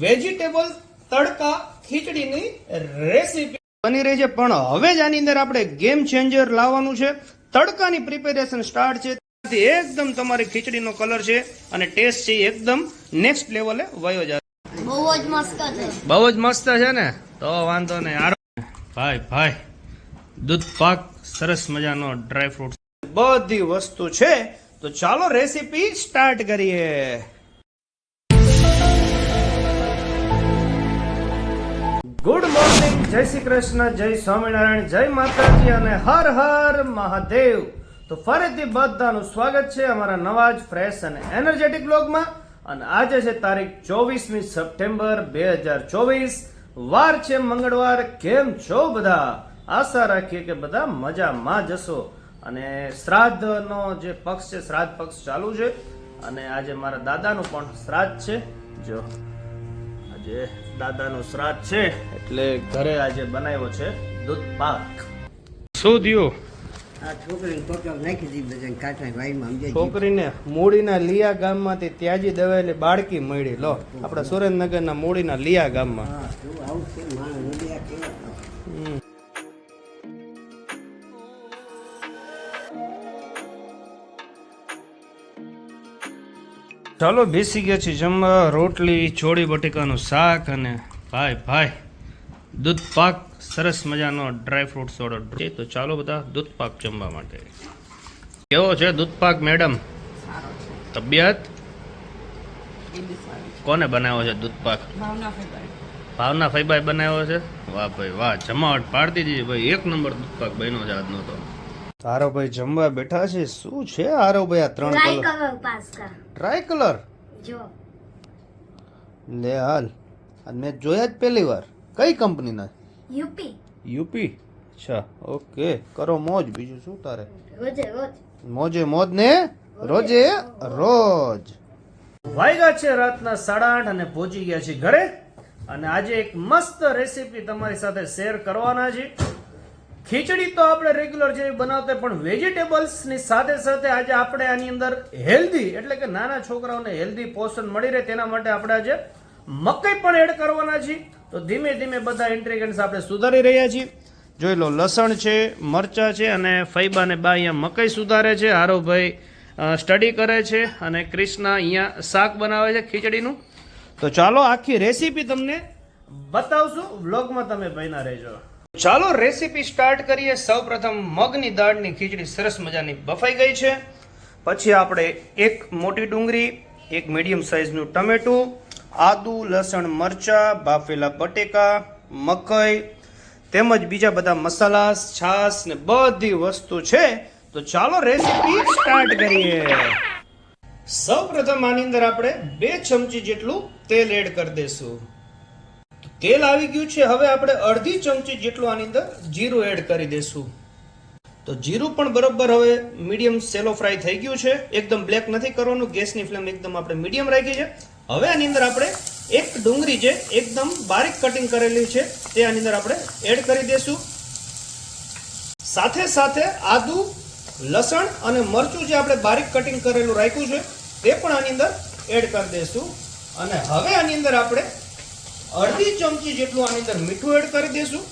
Vegetable તડકા ખીચડીની recipe. બની રહી છે પણ હવે જ આની અંદર આપણે ગેમ ચેન્જર લાવવાનું છે. તડકાની પ્રિપેરેશન સ્ટાર્ટ છે. ત્યાંથી એકદમ તમારી ખીચડીનો કલર છે અને ટેસ્ટ છે એકદમ નેક્સ્ટ લેવલે વયો જાય. બહુ જ મસ્ત છે. બહુ જ મસ્ત છે ને? તો વાંધો નહીં. આરો ભાઈ ભાઈ દૂધ પાક સરસ મજાનો ડ્રાય ફ્રૂટ બધી વસ્તુ છે. તો ચાલો રેસીપી સ્ટાર્ટ કરીએ. ગુડ મોર્નિંગ જય શ્રી કૃષ્ણ, જય સ્વામિનારાયણ, જય માતાજી અને હર હર મહાદેવ. તો ફરીથી બધાનું સ્વાગત છે અમારા નવા જ ફ્રેશ અને એનર્જેટિક બ્લોગમાં અને આજે છે તારીખ ચોવીસમી સપ્ટેમ્બર બે હજાર ચોવીસ. વાર છે મંગળવાર. કેમ છો બધા? આશા રાખીએ કે બધા મજામાં જશો અને શ્રાદ્ધનો જે પક્ષ છે, શ્રાદ્ધ પક્ષ ચાલુ છે. અને આજે મારા દાદાનું પણ શ્રાદ્ધ છે. જો, આજે દાદાનું શ્રાદ્ધ છે. એટલે ઘરે આજે બનાવ્યો છે દૂધ પાક. શું થયું? આ છોકરીને ટોટલ નાખી દીધી બધાને કાંઠા ભાઈમાં સમજાય છોકરીને મૂડીના લિયા ગામમાંથી ત્યાજી દવાયેલી બાળકી મળી. લો આપણા સુરેન્દ્રનગરના મૂડીના લિયા ગામમાં. હા આવું છે માણસ કેવા ચાલો બેસી ગયા છીએ જમવા. રોટલી ચોળી બટેકાનું શાક અને ભાઈ ભાઈ દૂધ પાક. સરસ મજાનો ડ્રાય ફ્રૂટ વાળો છે. તો ચાલો બધા દૂધ પાક જમવા માટે. કેવો છે દૂધ પાક મેડમ તબિયત? કોને બનાવ્યો છે દૂધ પાક? ભાવના ફઈબાઈ બનાવ્યો છે? વાહ ભાઈ વાહ જમાવટ પાડતી દીધી ભાઈ. એક નંબર દૂધ પાક બન્યો છે આજનો તો. તારો ભાઈ જમવા બેઠા છે? શું છે આરો ભાઈ આ ત્રણ કલર? ટ્રાય કલર જો. લે હાલ. અને મેં જોયા જ પહેલી વાર. કઈ કંપનીના? યુપી. યુપી? અચ્છા ઓકે. કરો મોજ. બીજું શું તારે? રોજે રોજ. મોજે મોજ ને? રોજે રોજ વાગ્યા છે રાતના સાડા આઠ અને પહોંચી ગયા છે ઘરે. અને આજે એક મસ્ત રેસીપી તમારી સાથે શેર કરવાના છે ખીચડી તો આપણે રેગ્યુલર જેવી બનાવતા પણ વેજીટેબલ્સની સાથે સાથે આજે આપણે આની અંદર હેલ્ધી એટલે કે નાના છોકરાઓને હેલ્ધી પોષણ મળી રહે તેના માટે આપણે આજે મકઈ પણ એડ કરવાના છીએ. તો ધીમે ધીમે બધા ઇન્ટ્રીગન્ટ્સ આપણે સુધારી રહ્યા છીએ. જોઈ લો, લસણ છે, મરચા છે અને ફૈબા ને બા અહીંયા મકઈ સુધારે છે. હારોભાઈ સ્ટડી કરે છે અને ક્રિષ્ના અહીંયા શાક બનાવે છે ખીચડીનું. તો ચાલો આખી રેસીપી તમને બતાવશું. વ્લોગમાં તમે બન્યા રહેજો. ચાલો રેસીપી સ્ટાર્ટ કરીએ. સૌપ્રથમ મગની દાળની ખીચડી સરસ મજાની બફાઈ ગઈ છે. પછી આપણે એક મોટી ડુંગળી, એક મીડિયમ સાઇઝનું ટમેટું, આદુ, લસણ, મરચાં, બાફેલા બટેકા, મકઈ, તેમજ બીજા બધા મસાલા છાશ ને બધી વસ્તુ છે. તો ચાલો રેસીપી સ્ટાર્ટ કરીએ. સૌપ્રથમ આની અંદર આપણે બે ચમચી જેટલું તેલ એડ કરી દઈશું. તેલ આવી ગયું છે, હવે આપણે અડધી ચમચી જેટલું આની અંદર જીરું એડ કરી દઈશું તો જીરું પણ બરોબર હવે મીડિયમ સેલો ફ્રાય થઈ ગયું છે, એકદમ બ્લેક નથી કરવાનું, ગેસની ફ્લેમ એકદમ આપણે મીડિયમ રાખી છે. હવે આની અંદર આપણે એક ડુંગળી છે એકદમ બારીક કટિંગ કરેલી છે, તે આની અંદર આપણે એડ કરી દઈશું સાથે સાથે આદુ, લસણ અને મરચું જે આપણે બારીક કટિંગ કરેલું રાખ્યું છે, તે પણ આની અંદર એડ કરી દઈશું અને હવે આની અંદર આપણે અડધી ચમચી જેટલું આની અંદર મીઠું એડ કરી દેશું.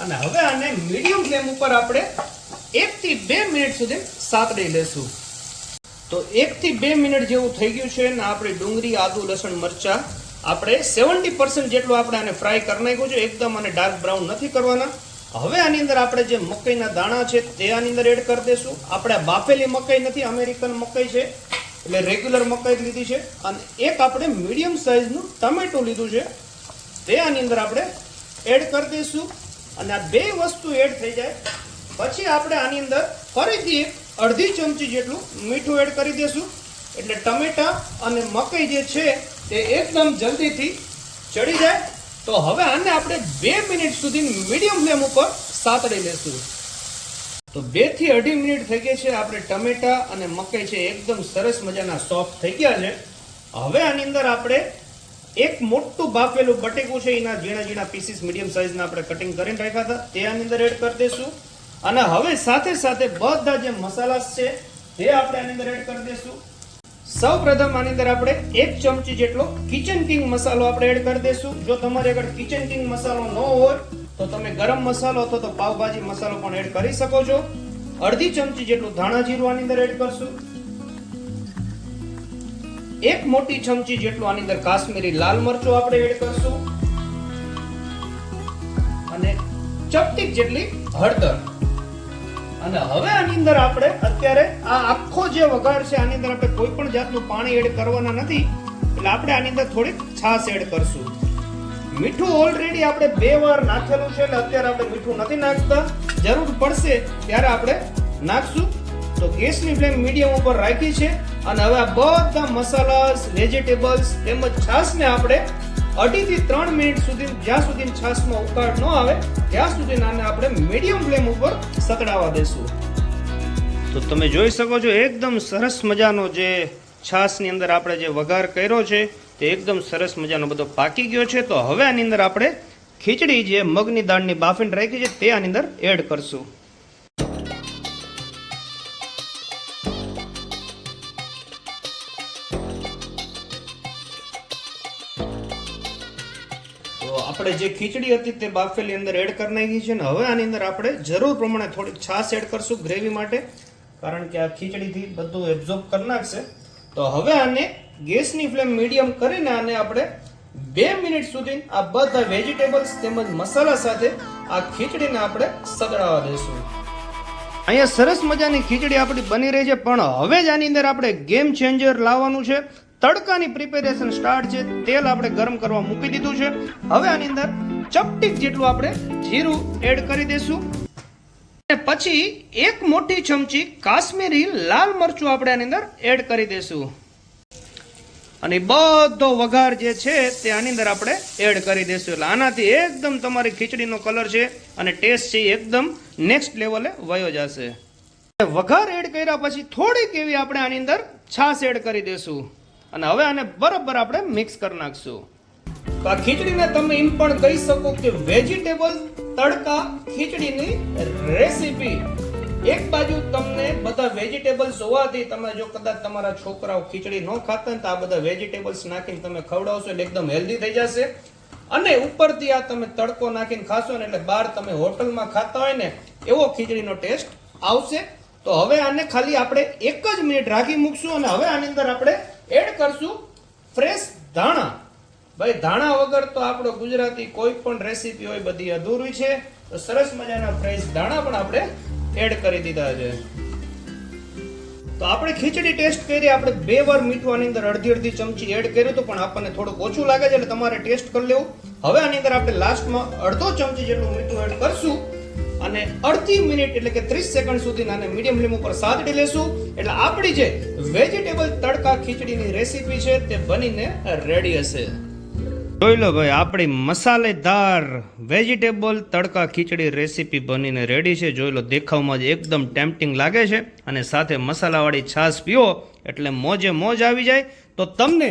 અને હવે આને મીડિયમ ફ્લેમ ઉપર આપણે એક થી બે મિનિટ સુધી સાતડી લેશું. તો એક થી બે મિનિટ જેવું થઈ ગયું છે ને આપણે ડુંગળી, આદુ, લસણ, મરચા આપણે સેવન્ટી પર્સન્ટ જેટલું આપણે આને ફ્રાય કરી નાખ્યું છે. એકદમ અને ડાર્ક બ્રાઉન નથી કરવાના. હવે આની અંદર આપણે જે મકઈના દાણા છે તે આની અંદર એડ કરી દઈશું આપણે બાફેલી મકઈ નથી, અમેરિકન મકઈ છે. એટલે રેગ્યુલર મકાઈ લીધી છે. અને એક આપણે મીડિયમ સાઇઝનું ટમેટું લીધું છે. તે આની અંદર આપણે એડ કરી દઈશું. અને આ બે વસ્તુ એડ થઈ જાય. પછી આપણે આની અંદર ફરીથી અડધી ચમચી જેટલું મીઠું એડ કરી દઈશું. એટલે ટમેટા અને મકાઈ જે છે, તે એકદમ જલ્દીથી ચડી જાય. તો હવે આને આપણે બે મિનિટ સુધી મીડિયમ ફ્લેમ ઉપર સાતડી લેશું. તો બેથી અઢી મિનિટ થઈ ગઈ છે, આપણે ટમેટા અને મકાઈ છે એકદમ સરસ મજાના સોફ્ટ થઈ ગયા છે. હવે આની અંદર આપણે એક મોટું બાફેલું બટેકું છે, એના ઝીણા ઝીણા પીસીસ મીડિયમ સાઇઝના આપણે કટિંગ કરીને રાખ્યા હતા. તે આની અંદર એડ કરી દઈશું. અને હવે સાથે સાથે બધા જે મસાલા છે, તે આપણે આની અંદર એડ કરી દઈશું. સૌ પ્રથમ આની અંદર આપણે એક ચમચી જેટલો કિચન કિંગ મસાલો આપણે એડ કરી દઈશું. જો તમારી આગળ કિચન કિંગ મસાલો ન હોય તો તમે ગરમ મસાલો અથવા તો પાવભાજી મસાલો પણ એડ કરી શકો છો. અડધી ચમચી જેટલું ધાણા જીરું આની અંદર એડ કરશું. એક મોટી ચમચી જેટલું આની અંદર કાશ્મીરી લાલ મરચું આપણે એડ કરશું. અને ચપટીક જેટલી હળદર. અને હવે આની અંદર આપણે અત્યારે આ આખો જે વઘાર છે આની અંદર આપણે કોઈ પણ જાતનું પાણી એડ કરવાના નથી. એટલે આપણે આની અંદર થોડીક છાશ એડ કરશું. મીઠું ઓલરેડી આપણે બે વાર નાખેલું છે, એટલે અત્યારે આપણે મીઠું નથી નાખતા. જરૂર પડશે ત્યારે આપણે નાખશું. તો ગેસની ફ્લેમ મીડિયમ ઉપર રાખી છે અને હવે આ બધા મસાલાસ, વેજીટેબલ્સ તેમજ છાશને આપણે અઢીથી ત્રણ મિનિટ સુધી, જ્યાં સુધી છાશમાં ઉકાળ ન આવે, ત્યાં સુધી આને આપણે મીડિયમ ફ્લેમ ઉપર સકડાવા દેશું. તો તમે જોઈ શકો છો, એકદમ સરસ મજાનો જે છાશની અંદર આપણે જે વઘાર કર્યો છે, તે એકદમ સરસ મજાનો બધો પાકી ગયો છે. તો હવે આની અંદર આપણે ખીચડી જે મગની દાળની બાફીને રાખી છે, તે આની અંદર એડ કરશું. આપણે જે ખીચડી હતી તે બાફેલી અંદર એડ કરી નાખી છે અને હવે આની અંદર આપણે જરૂર પ્રમાણે થોડીક છાશ એડ કરશું ગ્રેવી માટે, કારણ કે આ ખીચડીથી બધું એબ્ઝોર્બ કરી નાખશે. તો હવે આને ગેસની ફ્લેમ મીડિયમ કરીને આને આપણે બે મિનિટ સુધી આ બધા વેજીટેબલ્સ તેમજ મસાલા સાથે આ ખીચડીને આપણે સગડાવા દઈશું. અહીંયા સરસ મજાની ખીચડી આપણી બની રહી છે, પણ હવે જ આની અંદર આપણે ગેમ ચેન્જર લાવવાનું છે. તડકાની પ્રિપેરેશન સ્ટાર્ટ છે. તેલ આપણે ગરમ કરવા મૂકી દીધું છે. હવે આની અંદર ચપટીક જેટલું આપણે જીરું એડ કરી દઈશું. પછી એક મોટી ચમચી કાશ્મીરી લાલ મરચું આપણે આની અંદર એડ કરી દઈશું. અને બધો વઘાર જે છે તે આની અંદર આપણે એડ કરી દઈશું. એટલે આનાથી એકદમ તમારી ખીચડીનો કલર છે અને ટેસ્ટ છે એકદમ નેક્સ્ટ લેવલે વયો જશે. વઘાર એડ કર્યા પછી થોડીક એવી આપણે આની અંદર છાશ એડ કરી દઈશું. અને હવે આને બરાબર આપણે મિક્સ કરી નાખશું. આ ખીચડીને તમે એમ પણ કહી શકો કે વેજીટેબલ તડકા, ખીચડીની રેસીપી. એક બાજુ તમને બધા વેજીટેબલ્સ હોવાથી તમે જો કદાચ તમારા છોકરાઓ ખીચડી ન ખાતા ને તો આ બધા વેજીટેબલ્સ નાખીને તમે ખવડાવશો એટલે એકદમ હેલ્ધી થઈ જશે. અને ઉપરથી આ તમે તડકો નાખીને ખાશો ને એટલે બહાર તમે હોટલમાં ખાતા હોય ને, એવો ખીચડીનો ટેસ્ટ આવશે. તો હવે આને ખાલી આપણે એક જ મિનિટ રાખી મૂકશું અને હવે આની અંદર આપણે એડ કરશું ફ્રેશ ધાણા. ભાઈ, ધાણા વગર તો આપણો ગુજરાતી કોઈ પણ રેસીપી હોય બધી અધૂરી છે. તો સરસ મજાના ફ્રેશ ધાણા પણ આપણે એડ કરી દીધા છે. તો આપણે ખીચડી ટેસ્ટ કરી, આપણે બે વાર મીઠવાની અંદર અડધી અડધી ચમચી એડ કર્યું હતું, પણ આપણને થોડુંક ઓછું લાગે છે, એટલે તમારે ટેસ્ટ કરી લેવું. હવે આની અંદર આપણે લાસ્ટમાં અડધો ચમચી જેટલું મીઠું એડ કરશું અને અડધી મિનિટ એટલે કે ત્રીસ સેકન્ડ સુધી નાને મીડિયમ ફ્લેમ ઉપર સાતડી લેશું. એટલે આપણી જે વેજીટેબલ તડકા ખીચડીની રેસીપી છે, તે બનીને રેડી હશે. જોઈ લો ભાઈ, આપણી મસાલેદાર વેજીટેબલ તડકા ખીચડી રેસીપી બનીને રેડી છે. જોઈ લો, દેખાવમાં જ એકદમ ટેમ્પટિંગ લાગે છે અને સાથે મસાલાવાળી છાશ પીઓ એટલે મોજે મોજ આવી જાય. તો તમને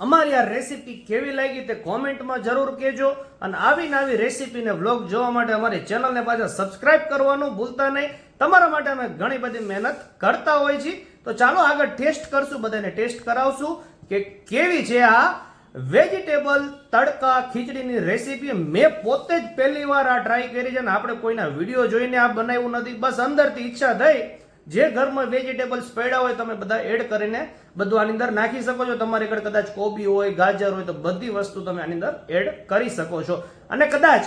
અમારી આ રેસીપી કેવી લાગી તે કોમેન્ટમાં જરૂર કહેજો અને આવી નવી રેસીપીને વ્લોગ જોવા માટે અમારી ચેનલને પાછા સબસ્ક્રાઇબ કરવાનું ભૂલતા નહીં. તમારા માટે અમે ઘણી બધી મહેનત કરતા હોય છીએ. તો ચાલો આગળ ટેસ્ટ કરશું, બધાને ટેસ્ટ કરાવશું કે કેવી છે આ વેજીટેબલ, તડકા, ખીચડીની રેસીપી મેં પોતે જ પહેલી વાર આ ટ્રાય કરી છે ને આપણે કોઈના વીડિયો જોઈને આ બનાવ્યું નથી. બસ અંદરથી ઈચ્છા થઈ. જે ઘરમાં વેજીટેબલ્સ પડ્યા હોય તમે બધા એડ કરીને બધું આની અંદર નાખી શકો છો. તમારી આગળ કદાચ કોબી હોય, ગાજર હોય તો બધી વસ્તુ તમે આની અંદર એડ કરી શકો છો. અને કદાચ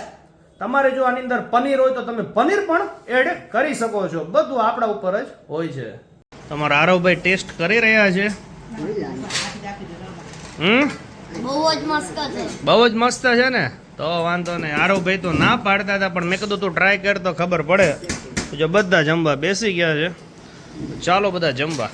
તમારે જો આની અંદર પનીર હોય તો તમે પનીર પણ એડ કરી શકો છો. બધું આપણા ઉપર જ હોય છે. તમારા આરવભાઈ ટેસ્ટ કરી રહ્યા છે. હમ? બહુ જ મસ્ત છે. બહુ જ મસ્ત છે ને? તો વાંધો નહીં. આરવભાઈ તો ના પાડતા હતા પણ મેં કીધું તું ટ્રાય કર તો ખબર પડે. જો બધા જમવા બેસી ગયા છે. ચાલો બધા જમવા.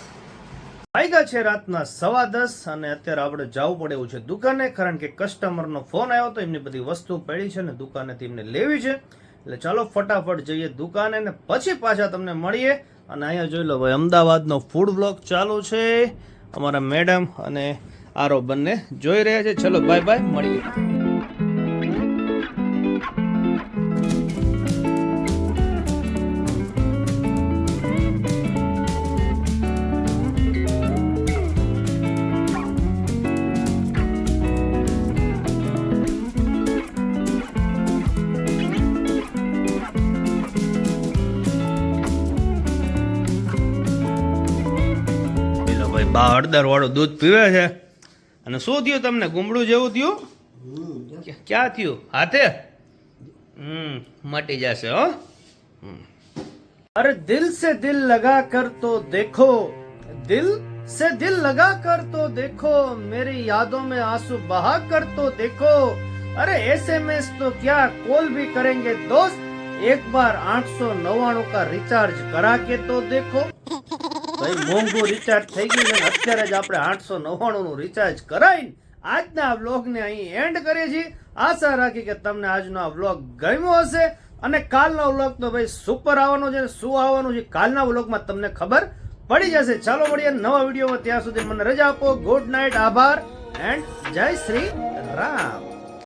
વાગ્યા છે રાતના સવા દસ અને અત્યારે આપણે જવું પડે એવું છે દુકાને કારણ કે કસ્ટમરનો ફોન આવ્યો તો એમની બધી વસ્તુ પડી છે ને દુકાનેથી એમને લેવી છે. એટલે ચાલો ફટાફટ જઈએ દુકાને ને પછી પાછા તમને મળીએ. અને અહીંયા જોઈ લો ભાઈ અમદાવાદનો ફૂડ બ્લોગ ચાલુ છે. અમારા મેડમ અને આરો બંને જોઈ રહ્યા છે. ચલો બાય બાય મળીએ. બા હળદર વાળું દૂધ પીવે છે. અને શું થયું તમને ગુમડું જેવું થયું હમ, જો. ક્યાં- ક્યાં થયું હાથે હમ મટી જશે હો હમ. અરે દિલ સે દિલ લગા કર તો દેખો દિલ से दिल लगा कर तो देखो मेरी यादों में आंसू बहा कर तो देखो अरे एसएमएस तो क्या कॉल भी करेंगे दोस्त एक बार आठ सौ नवाणु का रिचार्ज करा के तो देखो ભાઈ, મોંઘું રિચાર્જ થઈ ગયું છે અત્યારે જ આપણે આઠસો નવ્વાણુંનું રિચાર્જ કરાવીને આજના આ વ્લોગને અહીં એન્ડ કરીએ છીએ. આશા રાખી કે તમને આજનો આ વ્લોગ ગમ્યો હશે. અને કાલનો વ્લોગ તો ભાઈ સુપર આવવાનો છે શું આવવાનું છે કાલના બ્લોગમાં તમને ખબર પડી જશે. ચાલો મળીએ નવા વિડીયોમાં. ત્યાં સુધી મને રજા આપો. ગુડ નાઇટ આભાર એન્ડ જય શ્રી રામ.